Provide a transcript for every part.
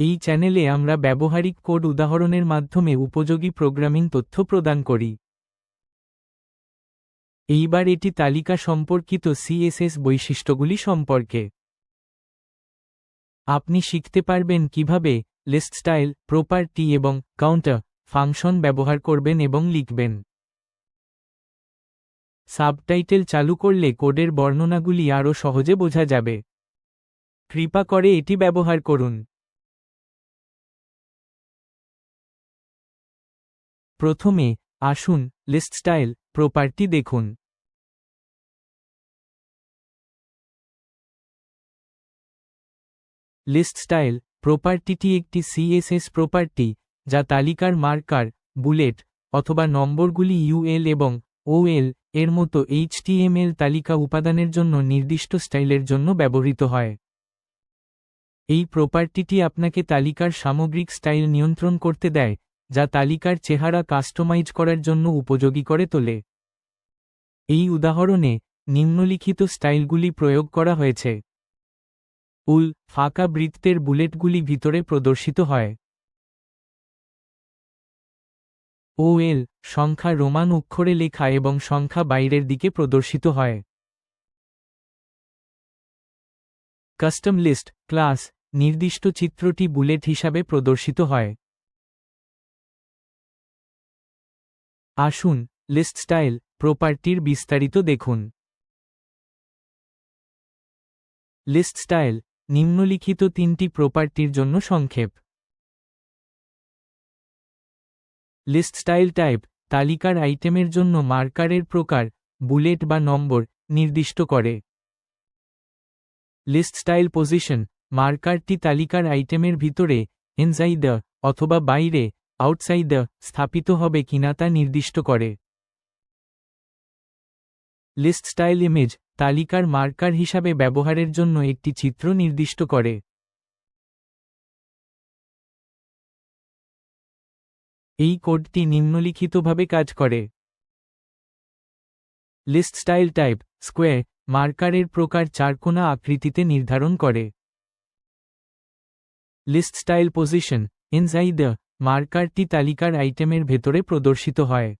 এই চ্যানেলে আমরা ব্যবহারিক কোড উদাহরণের মাধ্যমে উপযোগী প্রোগ্রামিং তথ্য প্রদান করি। এইবার এটি তালিকা সম্পর্কিত সিএসএস বৈশিষ্ট্যগুলি সম্পর্কে। আপনি শিখতে পারবেন কীভাবে লিস্ট স্টাইল, প্রপার্টি এবং কাউন্টার ফাংশন ব্যবহার করবেন এবং লিখবেন। সাবটাইটেল চালু করলে কোডের বর্ণনাগুলি আরও সহজে বোঝা যাবে। কৃপা করে এটি ব্যবহার করুন। প্রথমে আসুন লিস্ট স্টাইল প্রপার্টি দেখুন। লিস্ট স্টাইল প্রপার্টিটি একটি সিএসএস প্রপার্টি যা তালিকার মার্কার বুলেট অথবা নম্বরগুলি ইউএল এবং ওএল এর মতো এইচটিএমএল তালিকা উপাদানের জন্য নির্দিষ্ট স্টাইলের জন্য ব্যবহৃত হয়। এই প্রপার্টিটি আপনাকে তালিকার সামগ্রিক স্টাইল নিয়ন্ত্রণ করতে দেয় যা তালিকার চেহারা কাস্টমাইজ করার জন্য উপযোগী করে তোলে। এই উদাহরণে নিম্নলিখিত স্টাইলগুলি প্রয়োগ করা হয়েছে। উল, ফাঁকা বৃত্তের বুলেটগুলি ভিতরে প্রদর্শিত হয়। ওএল, সংখ্যা রোমান অক্ষরে লেখা এবং সংখ্যা বাইরের দিকে প্রদর্শিত হয়। কাস্টম লিস্ট ক্লাস নির্দিষ্ট চিত্রটি বুলেট হিসাবে প্রদর্শিত হয়। আসুন লিস্ট স্টাইল প্রপার্টির বিস্তারিত দেখুন। লিস্ট স্টাইল নিম্নলিখিত তিনটি প্রপার্টির জন্য সংক্ষেপ। লিস্ট স্টাইল টাইপ তালিকার আইটেমের জন্য মার্কারের প্রকার, বুলেট বা নম্বর, নির্দিষ্ট করে। লিস্ট স্টাইল পজিশন মার্কারটি তালিকার আইটেমের ভিতরে ইনসাইড অথবা বাইরে আউটসাইড স্থাপিত হবে কিনা তা নির্দিষ্ট করে। লিস্ট স্টাইল ইমেজ তালিকার মার্কার হিসাবে ব্যবহারের জন্য একটি চিত্র নির্দিষ্ট করে। এই কোডটি নিম্নলিখিতভাবে কাজ করে। লিস্ট স্টাইল টাইপ স্কোয়ার মার্কারের প্রকার চারকোনা আকৃতিতে নির্ধারণ করে। লিস্ট স্টাইল পজিশন ইনসাইড মার্কারটি তালিকার আইটেমের ভেতরে প্রদর্শিত হয়।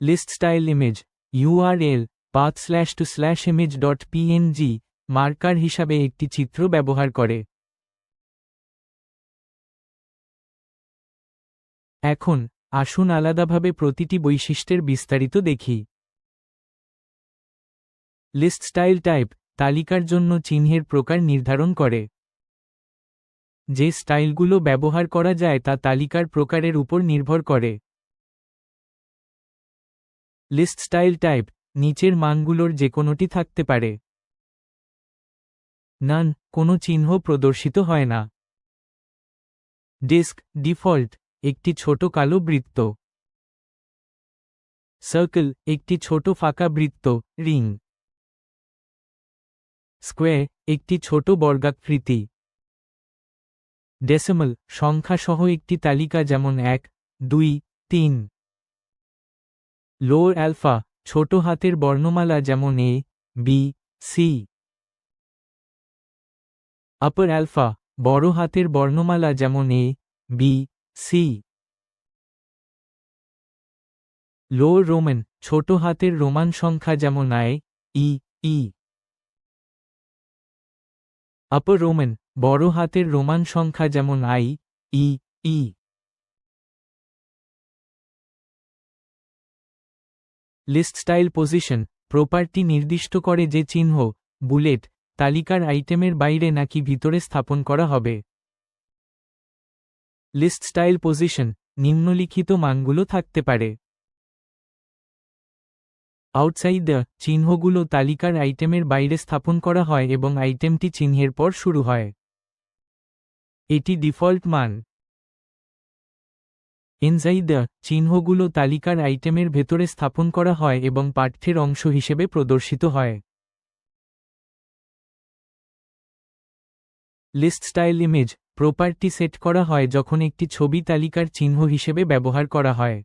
List style image URL path slash to slash image dot PNG marker হিসাবে একটি চিত্র ব্যবহার করে। এখন, আসুন আলাদাভাবে প্রতিটি বৈশিষ্ট্যের বিস্তারিত দেখি। লিস্ট স্টাইল টাইপ, তালিকার জন্য চিহ্নের প্রকার নির্ধারণ করে। যে স্টাইলগুলো ব্যবহার করা যায় তা তালিকার প্রকারের উপর নির্ভর করে। লিস্ট স্টাইল টাইপ, নিচের মানগুলোর যে কোনোটি থাকতে পারে। নান, কোনো চিহ্ন প্রদর্শিত হয় না। ডিস্ক, ডিফল্ট, একটি ছোট কালো বৃত্ত। সার্কেল, একটি ছোট ফাঁকা বৃত্ত, রিং। স্কোয়ার, একটি ছোট বর্গাকৃতি। ডেসিমাল সংখ্যা সহ একটি তালিকা যেমন এক, দুই, তিন। লোর অ্যালফা ছোট হাতের বর্ণমালা যেমন A B C upper alpha বড় হাতের বর্ণমালা যেমন A B C lower Roman ছোট হাতের রোমান সংখ্যা যেমন আয় ই ই আপার রোমান বড় হাতের রোমান সংখ্যা যেমন I, E E. List style position, property নির্দিষ্ট করে যে চিহ্ন, বুলেট, তালিকার আইটেমের বাইরে নাকি ভিতরে স্থাপন করা হবে। লিস্ট স্টাইল পজিশন, নিম্নলিখিত মানগুলো থাকতে পারে। আউটসাইড দ্য চিহ্নগুলো তালিকার আইটেমের বাইরে স্থাপন করা হয় এবং আইটেমটি চিহ্নের পর শুরু হয়। এটি ডিফল্ট মান। দ্য চিহ্নগুলো তালিকার আইটেমের ভেতরে স্থাপন করা হয় এবং পাঠ্যের অংশ হিসেবে প্রদর্শিত হয়। List style image property set করা হয় যখন একটি ছবি তালিকার চিহ্ন হিসেবে ব্যবহার করা হয়।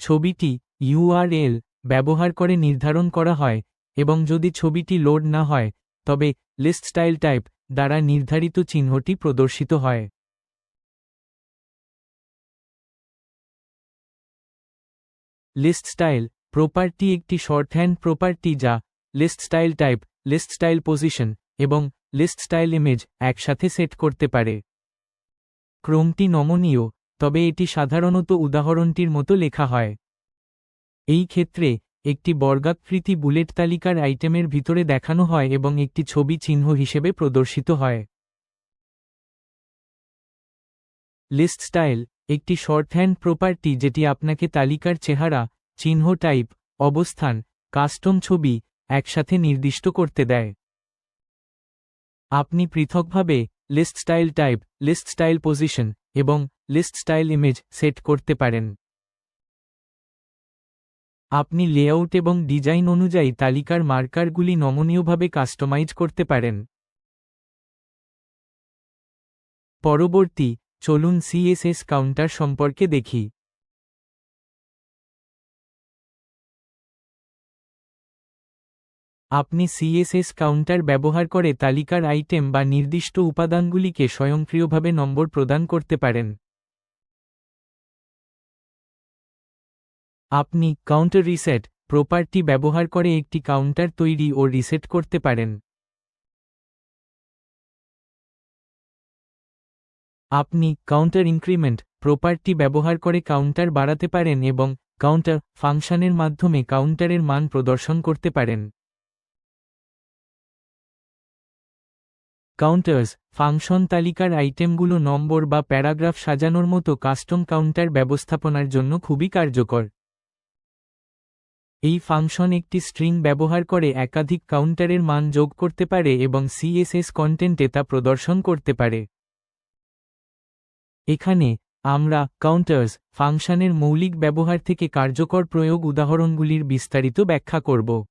ছবিটি ইউআরএল ব্যবহার করে নির্ধারণ করা হয় এবং যদি ছবিটি লোড না হয়, তবে লিস্ট স্টাইল টাইপ দ্বারা নির্ধারিত চিহ্নটি প্রদর্শিত হয়। লিস্ট স্টাইল, প্রপার্টি একটি শর্টহ্যান্ড প্রপার্টি যা list style type, list style position এবং লিস্ট স্টাইল ইমেজ একসাথে সেট করতে পারে। ক্রমটি নমনীয়, তবে এটি সাধারণত উদাহরণটির মতো লেখা হয়। এই ক্ষেত্রে একটি বর্গাকৃতি বুলেট তালিকার আইটেমের ভিতরে দেখানো হয় এবং একটি ছবি চিহ্ন হিসেবে প্রদর্শিত হয়। লিস্ট স্টাইল, একটি শর্টহ্যান্ড প্রপার্টি যেটি আপনাকে তালিকার চেহারা, চিহ্ন টাইপ, অবস্থান, কাস্টম ছবি একসাথে নির্দিষ্ট করতে দেয়। আপনি পৃথকভাবে list style type, list style position এবং লিস্ট স্টাইল ইমেজ সেট করতে পারেন। আপনি লেআউট এবং ডিজাইন অনুযায়ী তালিকার মার্কারগুলি নমনীয়ভাবে কাস্টমাইজ করতে পারেন। পরবর্তী, চলুন সিএসএস কাউন্টার সম্পর্কে দেখি। আপনি সিএসএস কাউন্টার ব্যবহার করে তালিকার আইটেম বা নির্দিষ্ট উপাদানগুলিকে স্বয়ংক্রিয়ভাবে নম্বর প্রদান করতে পারেন। আপনি কাউন্টার রিসেট প্রপার্টি ব্যবহার করে একটি কাউন্টার তৈরি ও রিসেট করতে পারেন। আপনি কাউন্টার ইনক্রিমেন্ট প্রপার্টি ব্যবহার করে কাউন্টার বাড়াতে পারেন এবং কাউন্টার ফাংশনের মাধ্যমে কাউন্টারের মান প্রদর্শন করতে পারেন। কাউন্টার্স ফাংশন তালিকার আইটেমগুলো নম্বর বা প্যারাগ্রাফ সাজানোর মতো কাস্টম কাউন্টার ব্যবস্থাপনার জন্য খুবই কার্যকর। এই ফাংশন একটি স্ট্রিং ব্যবহার করে একাধিক কাউন্টারের মান যোগ করতে পারে এবং সিএসএস কন্টেন্টে তা প্রদর্শন করতে পারে। এখানে আমরা কাউন্টার্স ফাংশনের মৌলিক ব্যবহার থেকে কার্যকর প্রয়োগ উদাহরণগুলির বিস্তারিত ব্যাখ্যা করব।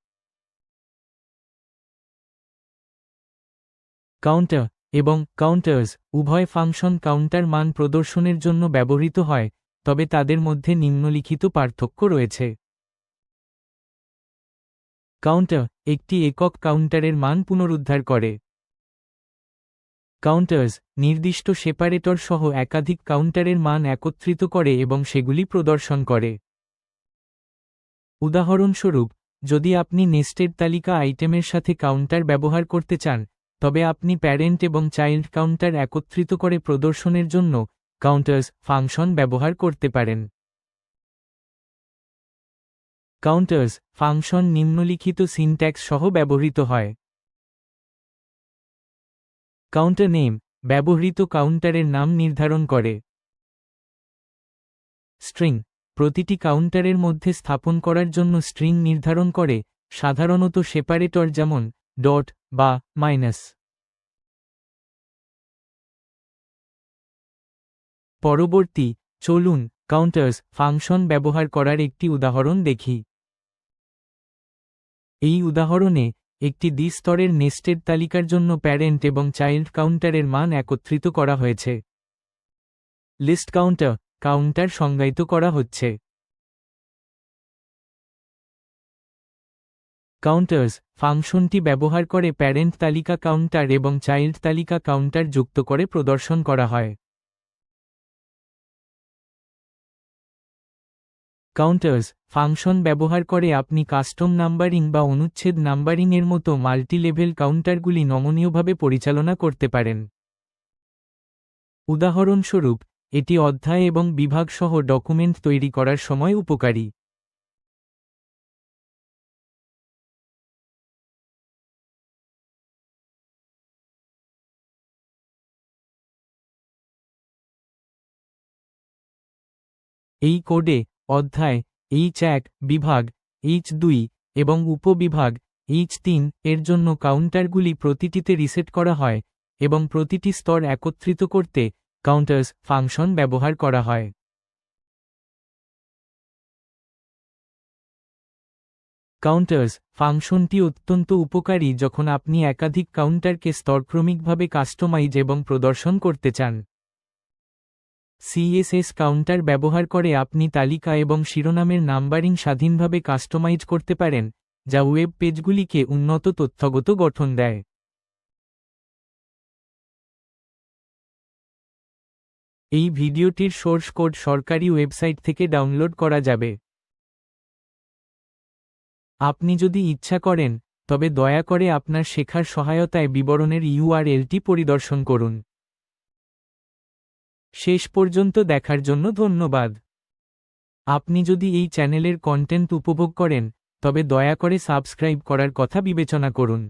কাউন্টার এবং কাউন্টার্স উভয় ফাংশন কাউন্টার মান প্রদর্শনের জন্য ব্যবহৃত হয়, তবে তাদের মধ্যে নিম্নলিখিত পার্থক্য রয়েছে। কাউন্টার একটি একক কাউন্টারের মান পুনরুদ্ধার করে। কাউন্টার্স নির্দিষ্ট সেপারেটর সহ একাধিক কাউন্টারের মান একত্রিত করে এবং সেগুলি প্রদর্শন করে। উদাহরণস্বরূপ, যদি আপনি নেস্টেড তালিকা আইটেমের সাথে কাউন্টার ব্যবহার করতে চান, তবে আপনি প্যারেন্ট এবং চাইল্ড কাউন্টার একত্রিত করে প্রদর্শনের জন্য কাউন্টার্স ফাংশন ব্যবহার করতে পারেন। কাউন্টার্স ফাংশন নিম্নলিখিত সিনট্যাক্স সহ ব্যবহৃত হয়। কাউন্টার নেম ব্যবহৃত কাউন্টারের নাম নির্ধারণ করে। স্ট্রিং প্রতিটি কাউন্টারের মধ্যে স্থাপন করার জন্য স্ট্রিং নির্ধারণ করে, সাধারণত সেপারেটর যেমন ডট বা মাইনাস পরবর্তী, চলুন কাউন্টার্স ফাংশন ব্যবহার করার একটি উদাহরণ দেখি। এই উদাহরণে, একটি দ্বিস্তরের নেস্টেড তালিকার জন্য প্যারেন্ট এবং চাইল্ড কাউন্টারের মান একত্রিত করা হয়েছে। লিস্ট কাউন্টার কাউন্টার সংজ্ঞায়িত করা হচ্ছে। কাউন্টার্স ফাংশনটি ব্যবহার করে প্যারেন্ট তালিকা কাউন্টার এবং চাইল্ড তালিকা কাউন্টার যুক্ত করে প্রদর্শন করা হয়। কাউন্টার্স ফাংশন ব্যবহার করে আপনি কাস্টম নাম্বারিং বা অনুচ্ছেদ নাম্বারিংয়ের মতো মাল্টিলেভেল কাউন্টারগুলি নমনীয়ভাবে পরিচালনা করতে পারেন। উদাহরণস্বরূপ, এটি অধ্যায় এবং বিভাগ সহ ডকুমেন্ট তৈরি করার সময় উপকারী। এই কোডে অধ্যায় এইচ এক বিভাগ এইচ দুই এবং উপবিভাগ এইচ তিন এর জন্য কাউন্টারগুলি প্রতিটিতে রিসেট করা হয় এবং প্রতিটি স্তর একত্রিত করতে কাউন্টার্স ফাংশন ব্যবহার করা হয়। কাউন্টার্স ফাংশনটি অত্যন্ত উপকারী যখন আপনি একাধিক কাউন্টারকে স্তরক্রমিকভাবে কাস্টমাইজ এবং প্রদর্শন করতে চান। সিএসএস কাউন্টার ব্যবহার করে আপনি তালিকা এবং শিরোনামের নাম্বারিং স্বাধীনভাবে কাস্টমাইজ করতে পারেন, যা ওয়েব পেজগুলিকে উন্নত তথ্যগত গঠন দেয়। এই ভিডিওটির সোর্স কোড সরকারি ওয়েবসাইট থেকে ডাউনলোড করা যাবে। আপনি যদি ইচ্ছা করেন, তবে দয়া করে আপনার শেখার সহায়তায় বিবরণের ইউআরএলটি পরিদর্শন করুন। শেষ পর্যন্ত দেখার জন্য ধন্যবাদ। আপনি যদি এই চ্যানেলের কন্টেন্ট উপভোগ করেন, তবে দয়া করে সাবস্ক্রাইব করার কথা বিবেচনা করুন।